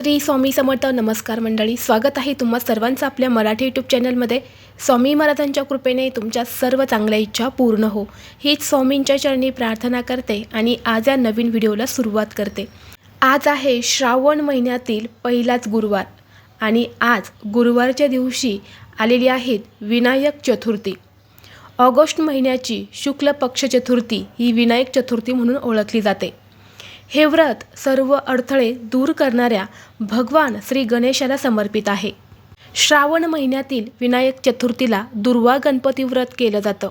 श्री स्वामी समर्थ नमस्कार मंडळी स्वागत आहे तुम्हा सर्वांचं आपल्या मराठी यूट्यूब चॅनलमध्ये स्वामी महाराजांच्या कृपेने तुमच्या सर्व चांगल्या इच्छा पूर्ण हो. हीच स्वामींच्या चरणी प्रार्थना करते आणि आज या नवीन व्हिडिओला सुरुवात करते. आज आहे श्रावण महिन्यातील पहिलाच गुरुवार आणि आज गुरुवारच्या दिवशी आलेली आहेत विनायक चतुर्थी. ऑगस्ट महिन्याची शुक्ल पक्ष चतुर्थी ही विनायक चतुर्थी म्हणून ओळखली जाते. हे व्रत सर्व अडथळे दूर करणाऱ्या भगवान श्री गणेशाला समर्पित आहे. श्रावण महिन्यातील विनायक चतुर्थीला दुर्वा गणपती व्रत केलं जातं.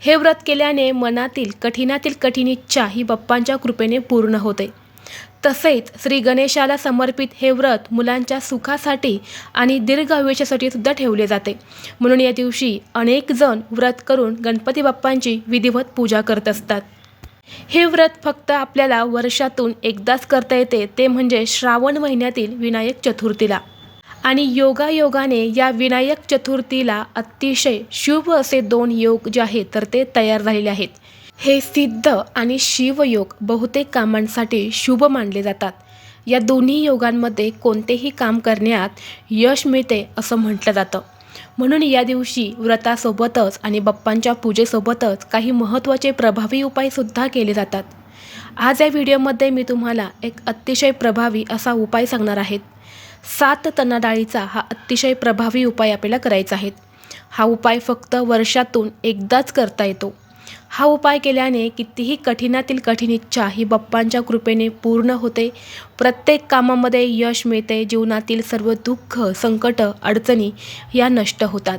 हे व्रत केल्याने मनातील कठीणातील कठीण इच्छा ही बाप्पांच्या कृपेने पूर्ण होते. तसेच श्री गणेशाला समर्पित हे व्रत मुलांच्या सुखासाठी आणि दीर्घ आयुष्यासाठी सुद्धा ठेवले जाते. म्हणून या दिवशी अनेक जण व्रत करून गणपती बाप्पांची विधिवत पूजा करत असतात. हे व्रत फक्त आपल्याला वर्षातून एकदाच करता येते ते म्हणजे श्रावण महिन्यातील विनायक चतुर्थीला. आणि योगायोगाने या विनायक चतुर्थीला अतिशय शुभ असे दोन योग जे आहेत तर ते तयार झालेले आहेत. हे सिद्ध आणि शिवयोग बहुतेक कामांसाठी शुभ मानले जातात. या दोन्ही योगांमध्ये कोणतेही काम करण्यात यश मिळते असं म्हटलं जातं. म्हणून या दिवशी व्रतासोबतच आणि बाप्पांच्या पूजेसोबतच काही महत्त्वाचे प्रभावी उपायसुद्धा केले जातात. आज या व्हिडिओमध्ये मी तुम्हाला एक अतिशय प्रभावी असा उपाय सांगणार आहेत सात तना डाळीचा हा अतिशय प्रभावी उपाय आपल्याला करायचा आहे. हा उपाय फक्त वर्षातून एकदाच करता येतो. हा उपाय केल्याने कितीही कठीणातील कठीण इच्छा ही बाप्पांच्या कृपेने पूर्ण होते. प्रत्येक कामामध्ये यश मिळते जीवनातील सर्व दुःख संकट अडचणी या नष्ट होतात.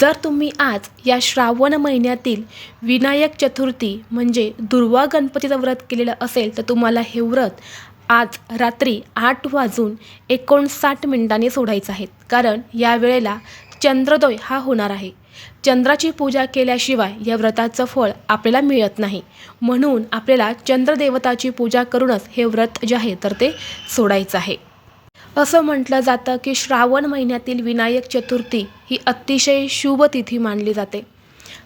जर तुम्ही आज या श्रावण महिन्यातील विनायक चतुर्थी म्हणजे दुर्वा गणपतीचं व्रत केलेलं असेल तर तुम्हाला हे व्रत आज रात्री आठ वाजून एकोणसाठ मिनिटांनी सोडायचं आहे. कारण या वेळेला चंद्रोदय हा होणार आहे. चंद्राची पूजा केल्याशिवाय या व्रताचं फळ आपल्याला मिळत नाही. म्हणून आपल्याला चंद्रदेवताची पूजा करूनच हे व्रत जे आहे तर ते सोडायचं आहे. असं म्हटलं जातं की श्रावण महिन्यातील विनायक चतुर्थी ही अतिशय शुभ तिथी मानली जाते.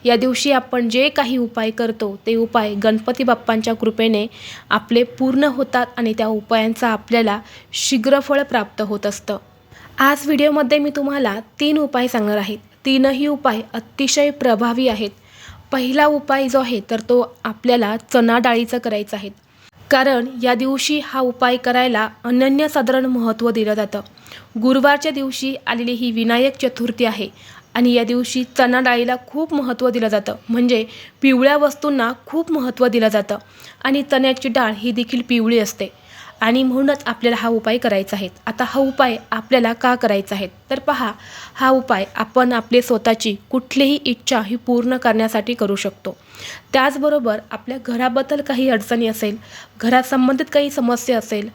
या दिवशी आपण जे काही उपाय करतो ते उपाय गणपती बाप्पांच्या कृपेने आपले पूर्ण होतात आणि त्या उपायांचा आपल्याला शीघ्रफळ प्राप्त होत असतं. आज व्हिडिओमध्ये मी तुम्हाला तीन उपाय सांगणार आहे. तीनही उपाय अतिशय प्रभावी आहेत. पहिला उपाय जो आहे तर तो आपल्याला चणा डाळीचा करायचा आहे. कारण या दिवशी हा उपाय करायला अनन्यसाधारण महत्त्व दिलं जातं. गुरुवारच्या दिवशी आलेली ही विनायक चतुर्थी आहे आणि या दिवशी चणा डाळीला खूप महत्त्व दिलं जातं. म्हणजे पिवळ्या वस्तूंना खूप महत्त्व दिलं जातं. आणि चण्याची डाळ ही देखील पिवळी असते. आणि म्हणूनच आपल्याला हा उपाय करायचा आहे. आता हा उपाय आपल्याला का करायचा आहे? तर पहा हा उपाय आपण आपले स्वतःची कुठलीही इच्छा ही पूर्ण करण्यासाठी करू शकतो. त्याचबरोबर आपल्या घराबद्दल काही अडचणी असेल घरासंबंधित काही समस्या असेल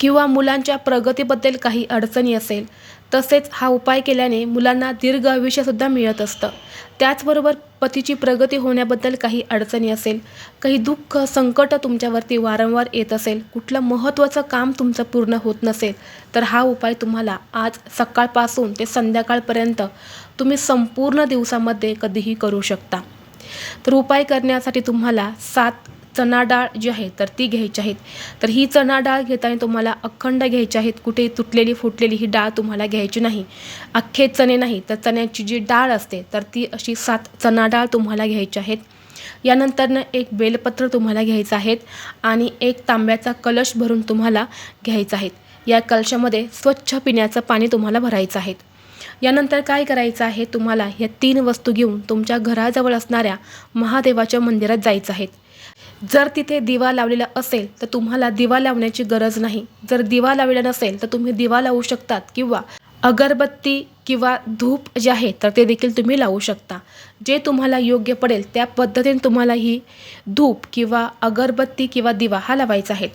किंवा मुलांच्या प्रगतीबद्दल काही अडचणी असेल तसेच हा उपाय केल्याने मुलांना दीर्घ आयुष्यसुद्धा मिळत असतं. त्याचबरोबर पतीची प्रगती होण्याबद्दल काही अडचणी असेल काही दुःख संकट तुमच्यावरती वारंवार येत असेल कुठलं महत्त्वाचं काम तुमचं पूर्ण होत नसेल तर हा उपाय तुम्हाला आज सकाळपासून ते संध्याकाळपर्यंत तुम्ही संपूर्ण दिवसामध्ये कधीही करू शकता. तर उपाय करण्यासाठी तुम्हाला सात चणा डाळ जी आहे तर ती घ्यायची आहेत. तर ही चणा डाळ घेताना तुम्हाला अखंड घ्यायची आहेत. कुठे तुटलेली फुटलेली ही डाळ तुम्हाला घ्यायची नाही. अख्खे चणे नाही तर चण्याची जी डाळ असते तर ती अशी सात चणा डाळ तुम्हाला घ्यायची आहेत. यानंतरनं एक बेलपत्र तुम्हाला घ्यायचं आहेत आणि एक तांब्याचा कलश भरून तुम्हाला घ्यायचा आहे या कलशामध्ये स्वच्छ पिण्याचं पाणी तुम्हाला भरायचं आहे यानंतर काय करायचं आहे? तुम्हाला या तीन वस्तू घेऊन तुमच्या घराजवळ असणाऱ्या महादेवाच्या मंदिरात जायचं आहे. जर तिथे दिवा लावलेला असेल तर तुम्हाला दिवा लावण्याची गरज नाही. जर दिवा लावलेला नसेल तर तुम्ही दिवा लावू शकतात. किंवा अगरबत्ती किंवा धूप जे आहे तर ते देखील तुम्ही लावू शकता. जे तुम्हाला योग्य पडेल त्या पद्धतीने तुम्हाला ही धूप किंवा अगरबत्ती किंवा दिवा हा लावायचा आहे.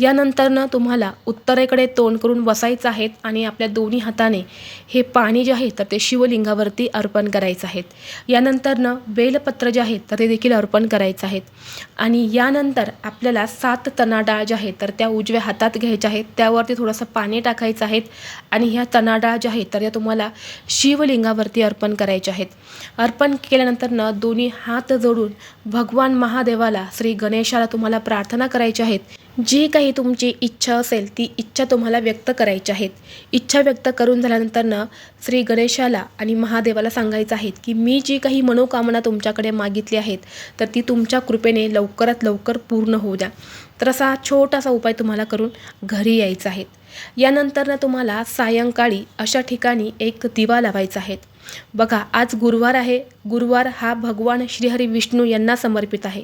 यानंतरनं तुम्हाला उत्तरेकडे तोंड करून बसायचं आहे आणि आपल्या दोन्ही हाताने हे पाणी जे आहे तर ते शिवलिंगावरती अर्पण करायचं आहे. यानंतरनं बेलपत्र जे आहे तर ते देखील अर्पण करायचं आहे. आणि यानंतर आपल्याला सात चणा डाळ ज्या आहेत तर त्या उजव्या हातात घ्यायच्या आहेत. त्यावरती थोडंसं पाणी टाकायचं आहे आणि ह्या चणा डाळ ज्या आहेत तर त्या तुम्हाला शिवलिंगावरती अर्पण करायचे आहेत. अर्पण केल्यानंतरनं दोन्ही हात जोडून भगवान महादेवाला श्री गणेशाला तुम्हाला प्रार्थना करायच्या आहेत. जी काही तुमची इच्छा असेल ती इच्छा तुम्हाला व्यक्त करायची आहेत. इच्छा व्यक्त करून झाल्यानंतरनं श्री गणेशाला आणि महादेवाला सांगायचं आहेत की मी जी काही मनोकामना तुमच्याकडे मागितली आहेत तर ती तुमच्या कृपेने लवकरात लवकर पूर्ण होऊ द्या. तर असा छोटासा उपाय तुम्हाला करून घरी यायचा आहे. यानंतरनं तुम्हाला सायंकाळी अशा ठिकाणी एक दिवा लावायचा आहे. बघा आज गुरुवार आहे. गुरुवार हा भगवान श्रीहरी विष्णू यांना समर्पित आहे.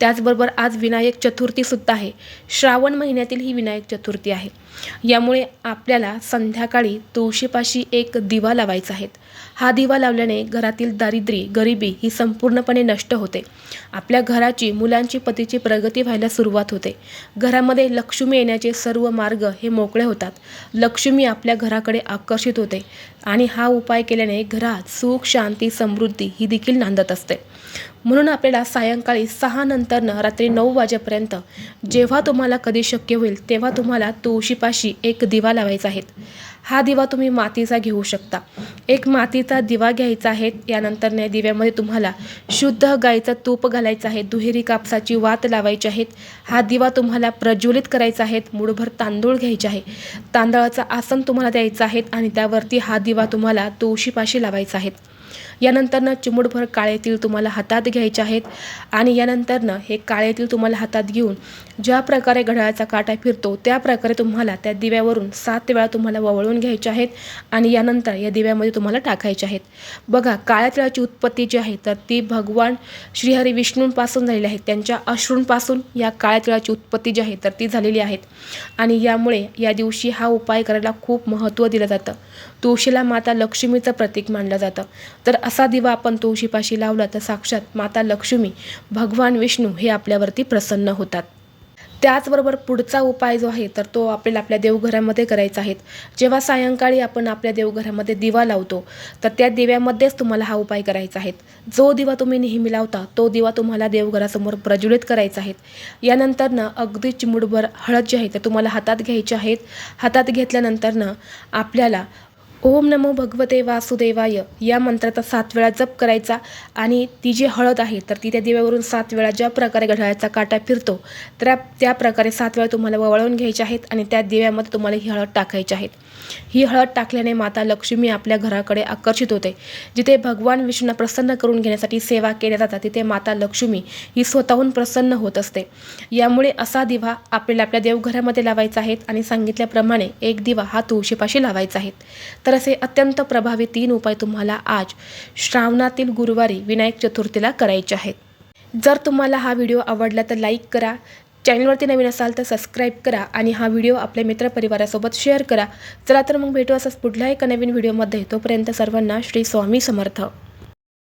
त्याचबरोबर आज विनायक चतुर्थीसुद्धा आहे. श्रावण महिन्यातील ही विनायक चतुर्थी आहे. यामुळे आपल्याला संध्याकाळी तुळशीपाशी एक दिवा लावायचा आहे. हा दिवा लावल्याने घरातील दारिद्र्य गरिबी ही संपूर्णपणे नष्ट होते. आपल्या घराची मुलांची पतीची प्रगती व्हायला सुरुवात होते. घरामध्ये लक्ष्मी येण्याचे सर्व मार्ग हे मोकळे होतात. लक्ष्मी आपल्या घराकडे आकर्षित होते आणि हा उपाय केल्याने घरात सुख शांती समृद्धी ही देखील नांदत असते. म्हणून आपल्याला सायंकाळी सहा नंतरनं रात्री नऊ वाजेपर्यंत जेव्हा तुम्हाला कधी शक्य होईल तेव्हा तुम्हाला तुळशीपाशी एक दिवा लावायचा आहे. हा दिवा तुम्ही मातीचा घेऊ शकता. एक मातीचा दिवा घ्यायचा आहे यानंतर या दिव्यामध्ये तुम्हाला शुद्ध गाईचं तूप घालायचं आहे दुहेरी कापसाची वात लावायची आहेत हा दिवा तुम्हाला प्रज्वलित करायचा आहे मुठभर तांदूळ घ्यायचे आहे. तांदळाचं आसन तुम्हाला द्यायचं आहे आणि त्यावरती हा दिवा तुम्हाला तुळशीपाशी लावायचा आहे. यानंतरनं चिमूटभर काळे तीळ तुम्हाला हातात घ्यायचे आहेत आणि यानंतरनं हे काळे तीळ तुम्हाला हातात घेऊन ज्या प्रकारे घड्याळाचा काटा फिरतो त्या प्रकारे तुम्हाला त्या दिव्यावरून सात वेळा तुम्हाला ववळून घ्यायचे आहेत आणि यानंतर या दिव्यामध्ये तुम्हाला टाकायचे आहेत. बघा काळ्या तिळाची उत्पत्ती जी आहे तर ती भगवान श्रीहरी विष्णूंपासून झालेली आहे. त्यांच्या अश्रूंपासून या काळ्या तिळाची उत्पत्ती जी आहे तर ती झालेली आहेत आणि यामुळे या दिवशी हा उपाय करायला खूप महत्त्व दिलं जातं. तुळशीला माता लक्ष्मीचं प्रतीक मानलं जातं. तर असा दिवा आपण तुळशीपाशी लावला तर साक्षात माता लक्ष्मी भगवान विष्णू हे आपल्यावरती प्रसन्न होतात. त्याचबरोबर पुढचा उपाय जो आहे तर तो आपल्याला आपल्या देवघरामध्ये करायचा आहे. जेव्हा सायंकाळी आपण आपल्या देवघरामध्ये दिवा लावतो तर त्या दिव्यामध्येच तुम्हाला हा उपाय करायचा आहे. जो दिवा तुम्ही नेहमी लावता तो दिवा तुम्हाला देवघरासमोर प्रज्वलित करायचा आहे. यानंतरनं अगदी चिमुडभर हळद जी आहे तर तुम्हाला हातात घ्यायची आहेत. हातात घेतल्यानंतरनं आपल्याला ओम नमो भगवते वासुदेवाय. या मंत्राचा सात वेळा जप करायचा आणि ती जी हळद आहे तर ती त्या दिव्यावरून सात वेळा ज्या प्रकारे घड्याळाचा काटा फिरतो तर त्या प्रकारे सात वेळा तुम्हाला वळवून घ्यायच्या आहेत आणि त्या दिव्यामध्ये तुम्हाला ही हळद टाकायची आहेत ही हळद टाकल्याने माता लक्ष्मी आपल्या घराकडे आकर्षित होते. जिथे भगवान विष्णूंना प्रसन्न करून घेण्यासाठी सेवा केल्या जातात तिथे माता लक्ष्मी ही स्वतःहून प्रसन्न होत असते. यामुळे असा दिवा आपल्याला आपल्या देवघरामध्ये लावायचा आहे आणि सांगितल्याप्रमाणे एक दिवा हा तुळशीपाशी लावायचा आहे. तर असे अत्यंत प्रभावी तीन उपाय तुम्हाला आज श्रावणातील गुरुवारी विनायक चतुर्थीला करायचे आहेत. जर तुम्हाला हा व्हिडिओ आवडला तर लाईक करा चॅनलवरती नवीन असाल तर सबस्क्राईब करा आणि हा व्हिडिओ आपल्या मित्रपरिवारासोबत शेअर करा. चला तर मग भेटू असंच पुढल्या एका नवीन व्हिडिओमध्ये. तोपर्यंत सर्वांना श्री स्वामी समर्थ.